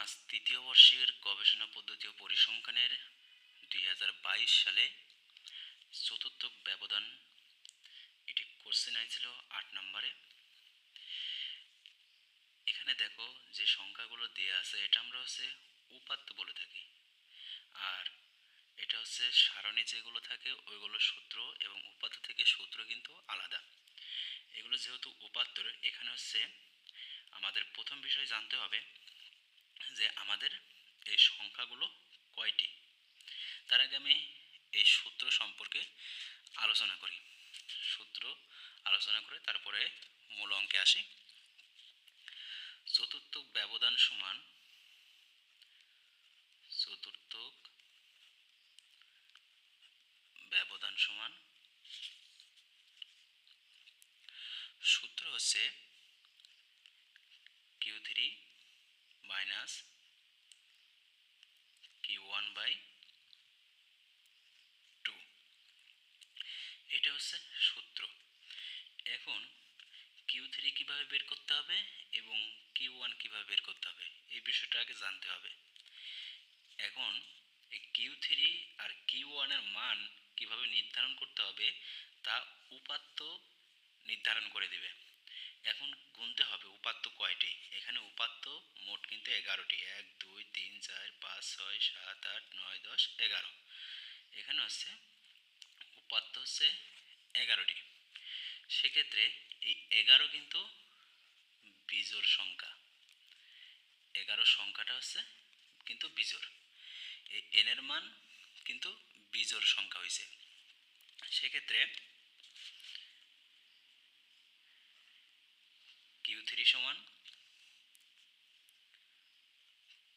আজ তৃতীয় বর্ষের গবেষণা পদ্ধতি ও পরিসংখ্যানের দুই হাজার বাইশ সালে চতুর্থ ব্যবধান। এটি কোশ্চেন হয়েছিল আট নম্বরে। এখানে দেখো যে সংখ্যাগুলো দেয়া আছে, এটা আমরা হচ্ছে উপাত্ত বলে থাকি। আর এটা হচ্ছে সারণী যেগুলো থাকে, ওইগুলো সূত্র এবং উপাত্ত থেকে সূত্র কিন্তু আলাদা। এগুলো যেহেতু উপাত্তর, এখানে হচ্ছে আমাদের প্রথম বিষয় জানতে হবে যে আমাদের এই সংখ্যাগুলো কয়টি? তার আগে আমি এই সূত্র সম্পর্কে আলোচনা করি। সূত্র আলোচনা করে তারপরে মূল অঙ্কে আসি। চতুর্থ ব্যবধান সমান চতুর্থ ব্যবধান সমান সূত্র হচ্ছে Q three minus Q one by two এটা হচ্ছে সূত্র। এখন কিউ থ্রি কীভাবে বের করতে হবে এবং কিউ ওয়ান কীভাবে বের করতে হবে, এই বিষয়টা আগে জানতে হবে। এখন এই কিউ থ্রি আর কিউ ওয়ানের মান কীভাবে নির্ধারণ করতে হবে, তা উপাত্ত নির্ধারণ করে দিবে। এখন গুনতে হবে উপাত্ত কয়টি? এখানে উপাত্ত মোট কিন্তু এগারোটি। এক, দুই, তিন, চার, পাঁচ, ছয়, সাত, আট, নয়, দশ, এগারো। এখানে হচ্ছে উপাত্ত হচ্ছে এগারোটি। সেক্ষেত্রে এই এগারো কিন্তু বিজোর সংখ্যা। এগারো সংখ্যাটা হচ্ছে কিন্তু বিজোর এই এনের মান কিন্তু বিজোর সংখ্যা হয়েছে সেক্ষেত্রে কিউ থ্রি সমান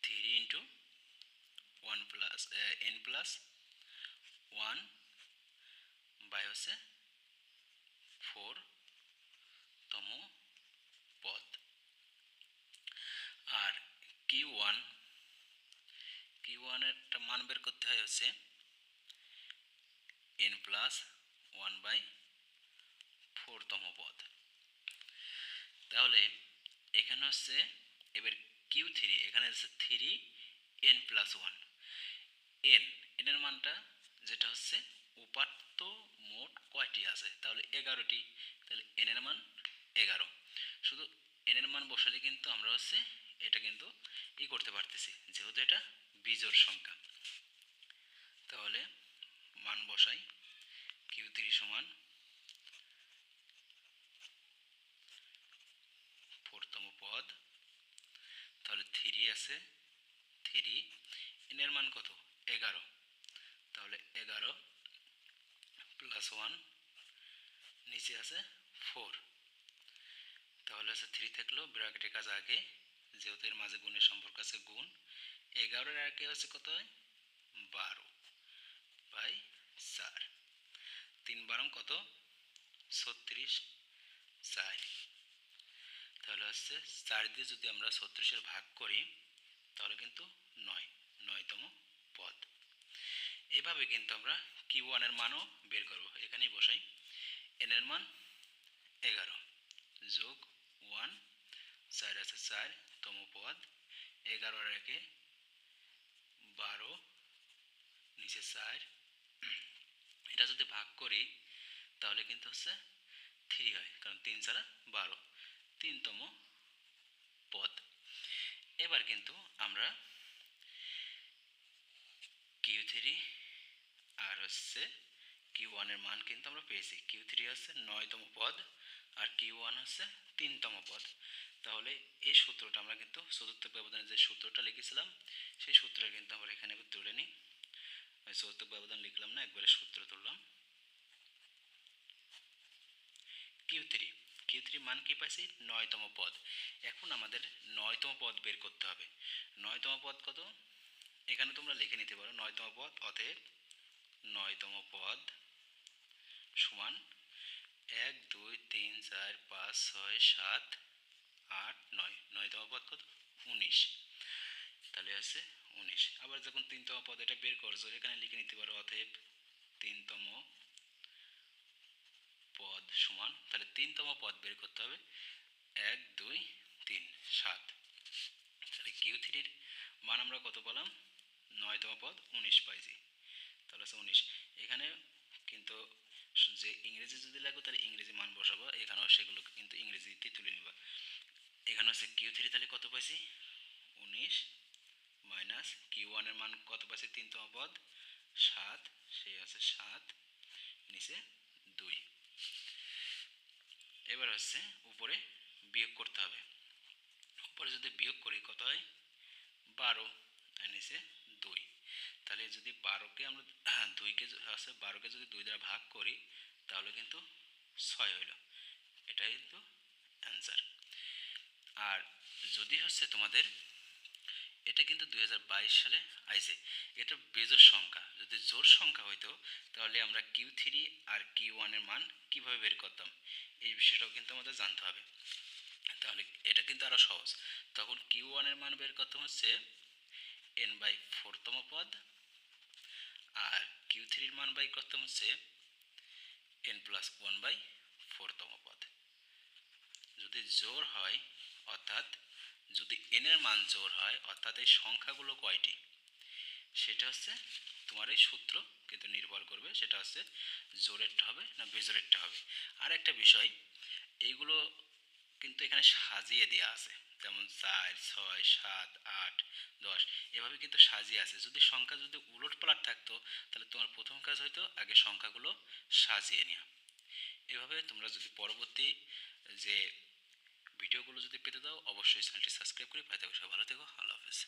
three into one plus N plus one by হচ্ছে ফোর তম পদ আর কিউ ওয়ান কিউ ওয়ানের একটা মান বের করতে হয় হচ্ছে এন প্লাস ওয়ান বাই ফোরতম পদ তাহলে এখানে হচ্ছে, এবার কিউ থ্রি এখানে হচ্ছে three N plus one N এনের মানটা যেটা হচ্ছে উপাত্ত মোট কয়টি আছে? তাহলে এগারোটি। তাহলে এনের মান এগারো। শুধু এনের মান বসালে কিন্তু আমরা হচ্ছে এটা কিন্তু ই করতে পারতেছি, যেহেতু এটা বিজোর সংখ্যা। তাহলে মান বসাই কিউ থ্রি সমান ফোরতম পদ আছে, থ্রি এনের মান কত? এগারো। তাহলে এগারো প্লাস ওয়ান নিচে আছে ফোর। তাহলে আছে থ্রি থাকল, ব্র্যাকেটের কাজ আগে, যেহেতু এর মাঝে গুণের সম্পর্ক আছে গুণ, এগারোর আগে হচ্ছে কত হয়? বারো বাই চার। তিন বারং কত? ছত্রিশ চার। তাহলে হচ্ছে চার দিয়ে যদি আমরা ছত্রিশের ভাগ করি, তাহলে কিন্তু নয়, নয়তম পদ। এভাবে কিন্তু আমরা কিউ ওয়ানের মানও বের করব। এখানেই বসাই। এনের মান এগারো যোগ ওয়ান, চার আছে চার, তম পদ। এগারো রেখে বারো, নিচে চার। এটা যদি ভাগ করি, তাহলে কিন্তু হচ্ছে থ্রি হয়, কারণ তিন ছাড়া বারো। তিনতম পদ। এবার কিন্তু আমরা কিউ থ্রি আর হচ্ছে কিউ ওয়ানের মান কিন্তু আমরা পেয়েছি। কিউ থ্রি হচ্ছে নয়তম পদ আর কিউ ওয়ান হচ্ছে তিনতম পদ। তাহলে এই সূত্রটা আমরা কিন্তু চতুর্থ ব্যবধানের যে সূত্রটা লিখেছিলাম, সেই সূত্রটা কিন্তু আমরা এখানে তুলে নিই। ওই চতুর্থ ব্যবধান লিখলাম না, একবারে সূত্র তুললাম। কিউ থ্রি কিউ থ্রি মান কি পাইছি? নয়তম পদ। এখন আমাদের নয়তম পদ বের করতে হবে। নয়তম পদ কত? এখানে তোমরা লিখে নিতে পারো। নয়তম পদ, অতএব নয়তম পদ সমান এক, দুই, তিন, চার, পাঁচ, ছয়, সাত, আট, নয়। নয়তম পদ কত? উনিশ। তাহলে আছে উনিশ। আবার যখন তিনতম পদ এটা বের করছ, এখানে লিখে নিতে পারো, অতএব তিনতম সমান, তাহলে তিনতম পদ বের করতে হবে। এক, দুই, তিন, সাত। তাহলে কিউ থ্রির মান আমরা কত পেলাম? নয়তম পদ, উনিশ পাইছি তাহলে হচ্ছে উনিশ। এখানে কিন্তু যে ইংরেজি যদি লাগবে তাহলে ইংরেজি মান বসাবো। এখানেও সেগুলো কিন্তু ইংরেজিতে তুলে নিবা। এখানে হচ্ছে কিউ থ্রি তাহলে কত পাইছি উনিশ মাইনাস কিউ ওয়ানের মান কত পাইছি তিনতম পদ, সাত। সে আছে সাত, নিচে দুই। এবার হচ্ছে উপরে বিয়োগ করতে হবে। উপরে যদি বিয়োগ করি কত হয়? বারো নিচে দুই। তাহলে যদি বারোকে আমরা দুইকে আছে, বারোকে যদি দুই দ্বারা ভাগ করি, তাহলে কিন্তু ছয় হইল। এটাই কিন্তু অ্যান্সার আর যদি হচ্ছে তোমাদের এটা কিন্তু দুই হাজার বাইশ সালে আইছে। এটা বেজোর সংখ্যা। যদি জোর সংখ্যা হইতো, তাহলে আমরা কিউ থ্রি আর কিউ ওয়ানের মান কীভাবে বের করতাম, এই বিষয়টাও কিন্তু আমাদের জানতে হবে। তাহলে এটা কিন্তু আরও সহজ। তখন কিউ ওয়ানের মান বের করতে হচ্ছে এন বাই ফোরতম পদ, আর কিউ থ্রির মান বাই করতে হচ্ছে এন প্লাস ওয়ান বাই ফোরতম পদ। যদি জোর হয়, অর্থাৎ যদি এন এর মান জোর হয়, অর্থাৎ এই সংখ্যাগুলো কয়টি? সেটা হচ্ছে তোমার এই সূত্র কিন্তু নির্ভর করবে, সেটা হচ্ছে জোরেরটা হবে না বেজোরেরটা হবে। আর একটা বিষয়, এইগুলো কিন্তু এখানে সাজিয়ে দেওয়া আছে। যেমন চার, ছয়, সাত, আট, দশ, এভাবে কিন্তু সাজিয়ে আছে। যদি সংখ্যা যদি উলট পালট থাকতো, তাহলে তোমার প্রথম কাজ হয়তো আগে সংখ্যাগুলো সাজিয়ে নেওয়া। এভাবে তোমরা যদি পরবর্তী যে ভিডিওগুলো যদি পেতে দাও অবশ্যই চ্যানেলটি সাবস্ক্রাইব করে পাই থাকো ভালো থেকো। আল্লাহ হাফেজ।